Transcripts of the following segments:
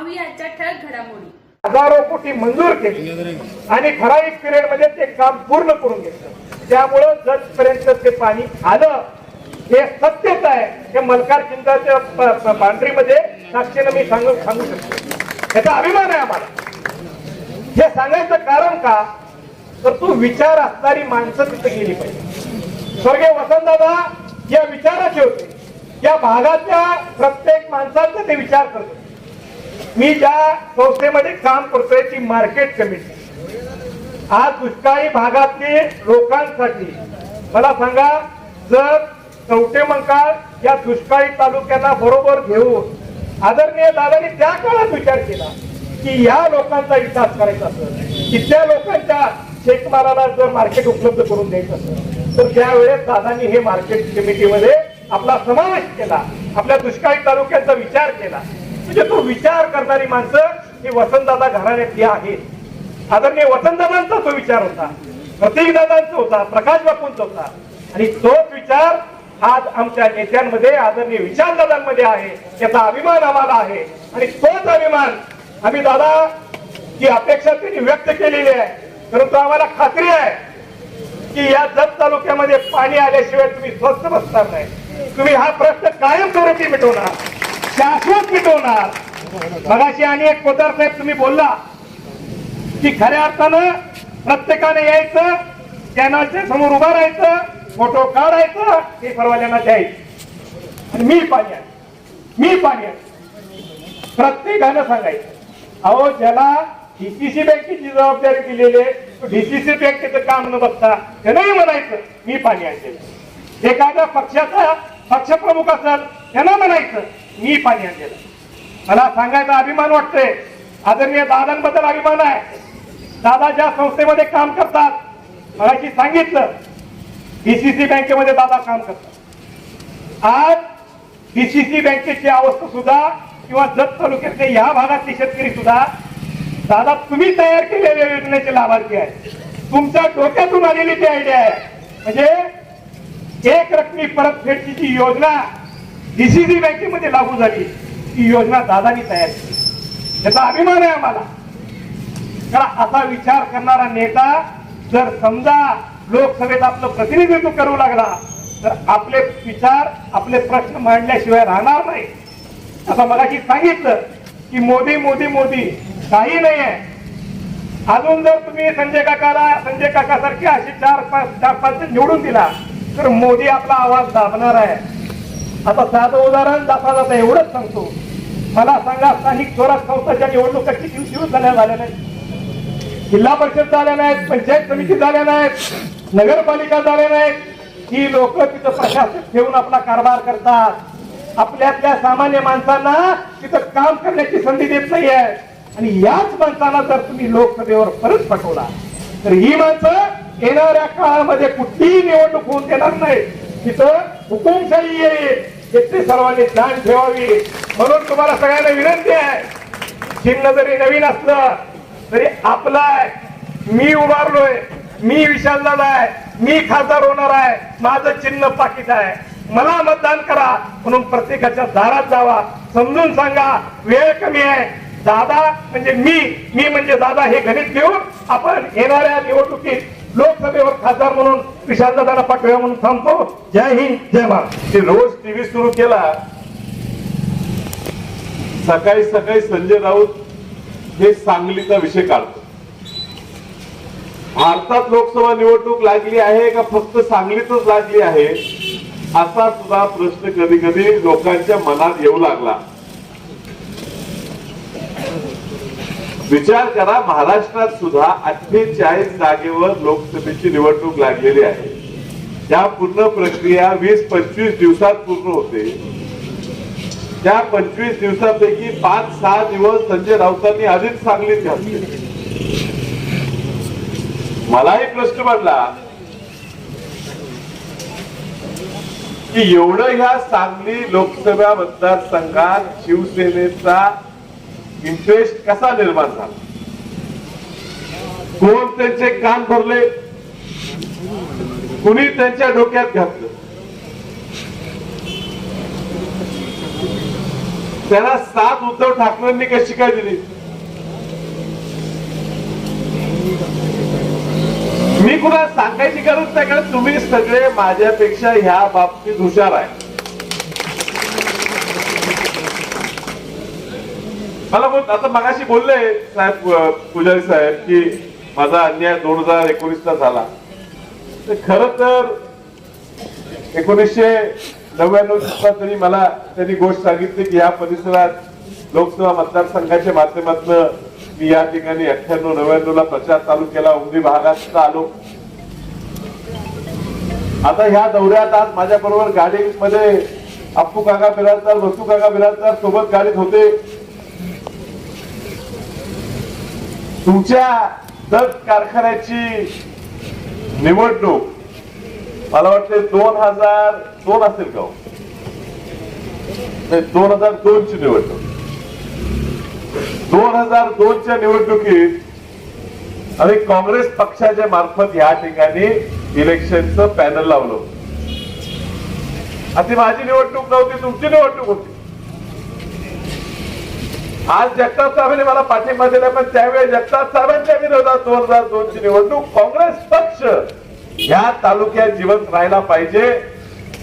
पाहूयाच्या ठळक घडामोडी. हजारो कोटी मंजूर केली. आणि ठराविक पिरियडमध्ये ते काम पूर्ण करून घेतलं. त्यामुळं जतपर्यंत ते पाणी आलं हे सत्यच आहे. हे मलकार चिंताच्या प- साक्षीनं मी सांगू सांगू शकतो. याचा अभिमान आहे आम्हाला. हे सांगायचं कारण का? तर तू विचार असणारी माणसं तिथे गेली पाहिजे. स्वर्गीय वसंतदादा या विचाराचे होते. या भागातल्या प्रत्येक माणसाचा ते विचार करतो. मी ज्या संस्थेमध्ये काम करतोय ती मार्केट कमिटी आज दुष्काळी भागातली लोकांसाठी मला सांगा जर चौथे मंकाळ या दुष्काळी तालुक्याला बरोबर घेऊन आदरणीय दादानी त्या काळात विचार केला की या लोकांचा विकास करायचा असेल त्या लोकांच्या शेतमालाला जर मार्केट उपलब्ध करून द्यायचं असेल तर त्यावेळेस दादांनी हे मार्केट कमिटीमध्ये आपला समावेश केला आपल्या दुष्काळी तालुक्यांचा विचार केला. म्हणजे तो विचार करणारी माणसं ही वसंतदादा घराण्यातली आहेत. आदरणीय वसंतदादांचा तो विचार होता प्रतीक दादांचा होता प्रकाश बापूंचा होता. आणि तोच विचार आज आमच्या नेत्यांमध्ये आदरणीय विचारदादांमध्ये आहे याचा अभिमान आम्हाला आहे. आणि तोच अभिमान आम्ही दादा जी अपेक्षा त्यांनी व्यक्त केलेली आहे परंतु आम्हाला खात्री आहे की या जत तालुक्यामध्ये पाणी आल्याशिवाय तुम्ही स्वस्त बसणार नाही. तुम्ही हा प्रश्न कायम स्वरूपी मिटवणार. शाश्वत मिटवणार. मगाशी आणि एक पोदार साहेब तुम्ही बोलला. की खऱ्या अर्थानं प्रत्येकाने यायचं कॅनलच्या समोर उभं राहायचं फोटो काढायचं हे सर्वांना द्यायचं. आणि मी पाणी मी पाणी प्रत्येकानं सांगायचं. अहो ज्याला डीसीसी बँकेची जबाबदारी दिलेली आहे डीसीसी बँकेचं काम न बघता त्यांनाही म्हणायचं मी पाणी आणलेलं एखाद्या पक्षाचा पक्षप्रमुख असेल त्यांना म्हणायचं मी पाणी आणलेलं. मला सांगायचा अभिमान वाटतोय. आदरणीय दादांबद्दल अभिमान आहे. दादा ज्या संस्थेमध्ये काम करतात मगाशी सांगितलं बीसीसी बँकेमध्ये दादा काम करतात. आज बीसीसी बँकेची अवस्था सुद्धा किंवा जत तालुक्यातले या भागातले शेतकरी सुद्धा दादा तुम्ही तयार केलेल्या योजनेचे लाभार्थी आहे तुमच्या डोक्यातून आलेली ती आयडिया आहे. म्हणजे एक रकमी परतफेडची जी योजना डीसीसी बँकेमध्ये लागू झाली ही योजना दादानी तयार केली. याचा अभिमान आहे आम्हाला. कारण असा विचार करणारा नेता जर समजा लोकसभेत आपलं प्रतिनिधित्व करू लागला तर आपले विचार आपले प्रश्न मांडल्याशिवाय राहणार नाही. आता मगाशी सांगितलं की मोदी मोदी मोदी काही नाही आहे अजून जर तुम्ही संजय काकाला संजय काकासारखे असे चार पाच चार पाच निवडून दिला तर मोदी आपला आवाज दाबणार आहे. आता साधं उदाहरण जाता जाता एवढंच सांगतो. मला सांगा स्थानिक स्वराज संस्थाच्या निवडणुका किती दिवस झाल्या झाल्या नाहीत? जिल्हा परिषद झाल्या नाहीत पंचायत समिती झाल्या नाहीत नगरपालिका झाल्या नाहीत. ही लोक तिथं प्रशासक ठेवून आपला कारभार करतात. आपल्यातल्या सामान्य माणसांना तिथं काम करण्याची संधी देत नाहीये. आणि याच माणसांना जर तुम्ही लोकसभेवर परत पाठवला तर ही माणसं येणाऱ्या काळामध्ये कुठलीही निवडणूक होऊन देणार नाही तिथं हुकुमशाही येईल याची सर्वांनी जाण ठेवावी. म्हणून तुम्हाला सगळ्यांना विनंती आहे. चिन्ह जरी नवीन असलं तरी आपला आहे. मी उभारलोय. मी विशाल आहे. मी खासदार होणार आहे. माझं चिन्ह पाकिट आहे. मला मतदान करा. म्हणून प्रत्येकाच्या दारात जावा. समजून सांगा वेळ कमी आहे. दादा म्हणजे मी. मी म्हणजे दादा हे गणित घेऊन आपण येणाऱ्या निवडणुकीत लोकसभेवर खासदार म्हणून विशाल दादाला पाठवूया म्हणून थांबतो. जय हिंद जय महाराष्ट्र रोज टीव्ही सुरू केला. सकाळी सकाळी संजय राऊत हे सांगलीचा विषय काढतो. भारतात लोकसभा निवडणूक लागली आहे का फक्त सांगलीतच लागली आहे? असा सुद्धा प्रश्न कधी कधी लोकांच्या मनात येऊ लागला. विचार करा महाराष्ट्रात सुद्धा अठ्ठेचाळीस जागेवर लोकसभेची निवडणूक लागलेली आहे. त्या पूर्ण प्रक्रिया वीस पंचवीस दिवसात पूर्ण होते. त्या पंचवीस दिवसापैकी पाच सहा दिवस संजय राऊतांनी आधीच सांगलीत घातले. मलाही प्रश्न पडला की एवढं ह्या सांगली लोकसभा मतदारसंघात शिवसेनेचा इंटरेस्ट कसा निर्माण झाला? कोण त्यांचे कान भरले? कुणी त्यांच्या डोक्यात घातलं? त्याला साथ उद्धव ठाकरेंनी कशी काय दिली? मी कुणाला सांगायची गरज नाही कारण तुम्ही सगळे माझ्यापेक्षा ह्या बाबतीत हुशार आहे. मला बोल आता मगाशी बोलले साहेब पुजारी साहेब की माझा अन्याय दोन हजार एकोणीसचा झाला. तर खर तर एकोणीसशे नव्याण्णव तरी मला त्यांनी गोष्ट सांगितली की या परिसरात लोकसभा मतदारसंघाच्या माध्यमातून मी या ठिकाणी अठ्ठ्याण्णव नव्याण्णव ला प्रचार चालू केला उमरी भागात आलो. आता ह्या दौऱ्यात आज माझ्या बरोबर गाडीमध्ये अप्पू काका बिराजदार वसू काका बिराजदार सोबत गाडीत होते. तुमच्या दर कारखान्याची निवडणूक मला वाटते दोन हजार दोन असेल का हो? नाही, दोन हजार दोन ची निवडणूक. दोन हजार दोन च्या निवडणुकीत आणि काँग्रेस पक्षाच्या मार्फत या ठिकाणी इलेक्शनचं पॅनल लावलं आता माझी निवडणूक नव्हती तुमची निवडणूक होती. आज जगताप साहेबांनी मला पाठिंबा दिला पण त्यावेळी जगताप साहेबांच्या विरोधात दोन हजार दोन ची निवडणूक काँग्रेस पक्ष या तालुक्यात जिवंत राहायला पाहिजे.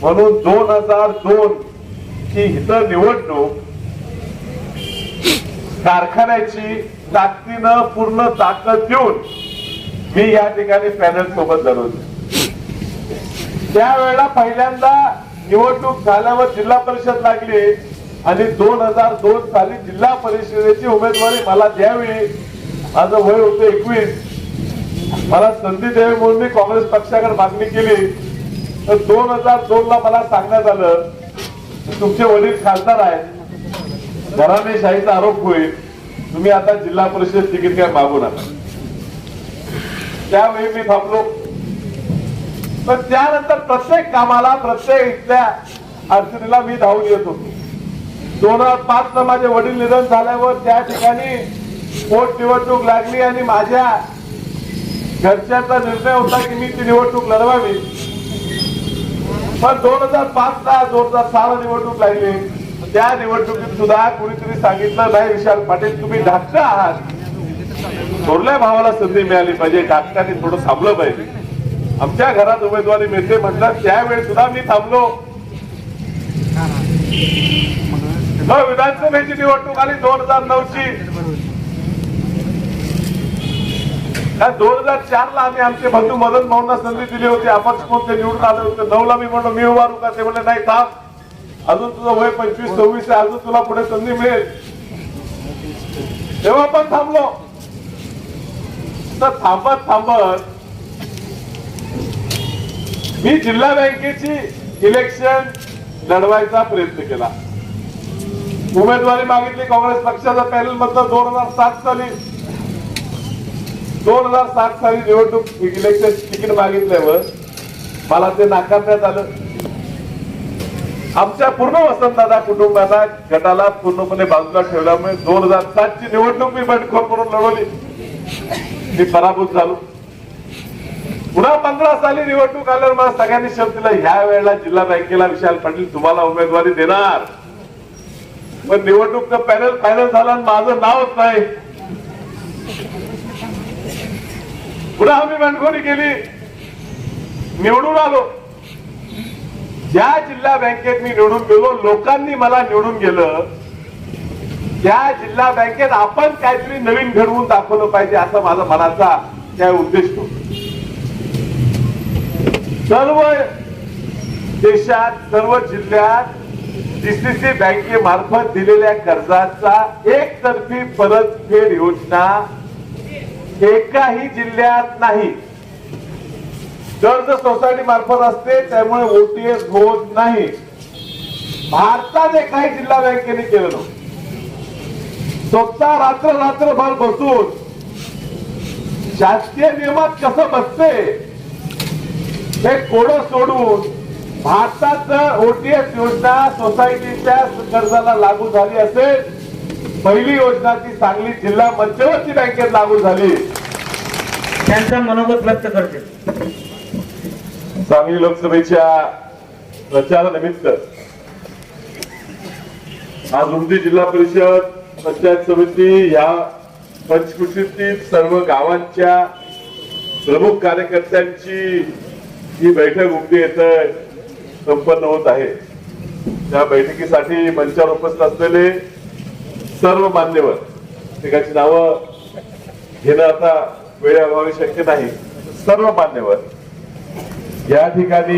म्हणून दोन हजार दोन ची इथं निवडणूक कारखान्याची ताकदीनं पूर्ण ताकद देऊन मी या ठिकाणी पॅनल सोबत लढवली त्यावेळेला पहिल्यांदा निवडणूक झाल्यावर जिल्हा परिषद लागली. आणि दोन हजार दोन साली जिल्हा परिषदेची उमेदवारी मला द्यावी. माझं वय होतं एकवीस. मला संधी द्यावी म्हणून मी काँग्रेस पक्षाकडे मागणी केली. तर दोन हजार दोन ला मला सांगण्यात आलं तुमचे वडील खासदार आहेत. घराने शाहीचा आरोप होईल. तुम्ही आता जिल्हा परिषद तिकीट काय मागू नका. त्यावेळी मी थांबलो. पण त्यानंतर प्रत्येक कामाला प्रत्येक इथल्या अडचणीला मी धावून येत होतो. दोन हजार पाच ला माझे वडील निधन झाल्यावर त्या ठिकाणी पोटनिवडणूक लागली आणि माझ्या घरच्यांचा निर्णय होता की मी ती निवडणूक लढवावी. पण दोन हजार पाच ला दोन हजार सहा ला निवडणूक लागली. त्या निवडणुकीत सुद्धा कुणीतरी सांगितलं नाही विशाल पाटील तुम्ही धाकटा आहात. थोरल्या भावाला संधी मिळाली पाहिजे धाकट्याने थोडं थांबलं पाहिजे. आमच्या घरात उमेदवारी मिळते म्हटलं त्यावेळी सुद्धा मी थांबलो. मग विधानसभेची निवडणूक आली दोन हजार नऊ ची दोन हजार चार ला आम्ही आमचे बंधू मदन भाऊंना संधी दिली होती. आपण कोणते निवडून आले होते? नऊ ला मी म्हणलो मी उभारू का? ते म्हणले नाही थांब. अजून तुझं वय पंचवीस सव्वीस आहे. अजून तुला पुढे संधी मिळेल. तेव्हा पण थांबलो. तर थांबत थांबत मी जिल्हा बँकेची इलेक्शन लढवायचा प्रयत्न केला. उमेदवारी मागितली काँग्रेस पक्षाचा पॅनल मधलं दोन हजार सात साली. दोन हजार सात साली निवडणूक इलेक्शन तिकीट मागितल्यावर मला ते नाकारण्यात आलं. आमच्या पूर्ण वसंतदादा कुटुंबाला गटाला पूर्णपणे बाजूला ठेवल्यामुळे दोन हजार सात ची निवडणूक मी बंडखोर म्हणून लढवली. मी पराभूत झालो. पुन्हा पंधरा साली निवडणूक आल्यावर मला सगळ्यांनी शब्द दिला ह्या वेळेला जिल्हा बँकेला विशाल पाटील तुम्हाला उमेदवारी देणार. मग निवडणूकचं पॅनल फायनल झाला आणि माझं नावच नाही. पुन्हा आम्ही बंडखोरी केली. निवडून आलो. ज्या जिल्हा बँकेत मी निवडून गेलो लोकांनी मला निवडून गेलं त्या जिल्हा बँकेत आपण काहीतरी नवीन घडवून दाखवलं पाहिजे असं माझा मनाचा त्या उद्देश तो सर्व देशात सर्व जिल्ह्यात डीसीसी बँकेमार्फत दिलेल्या कर्जाचा एकतर्फी परतफेड योजना एकाही जिल्ह्यात नाही. कर्ज सोसायटी मार्फत असते त्यामुळे ओटीएस होत नाही. भारतात एकाही जिल्हा बँकेने केलं नव्हतं. स्वतः रात्र रात्रभर बसून शासकीय नियमात कसं बसते हे कोड सोडून भारतात ओटीएस योजना सोसायटीच्या कर्जाला लागू झाली असेल पहिली योजना ती सांगली जिल्हा मध्यवर्ती बँकेत लागू झाली. त्यांचं मनोगत व्यक्त करते. सांगली लोकसभेच्या प्रचारानिमित्त आज उमदी जिल्हा परिषद पंचायत समिती ह्या पंचकृषीतील सर्व गावांच्या प्रमुख कार्यकर्त्यांची ही बैठक उमदी येथे संपन्न होत आहे. त्या बैठकीसाठी मंचावर उपस्थित असलेले सर्व मान्यवर ठिकाणची नावं घेणं आता वेळेअभावी शक्य नाही. सर्व मान्यवर या ठिकाणी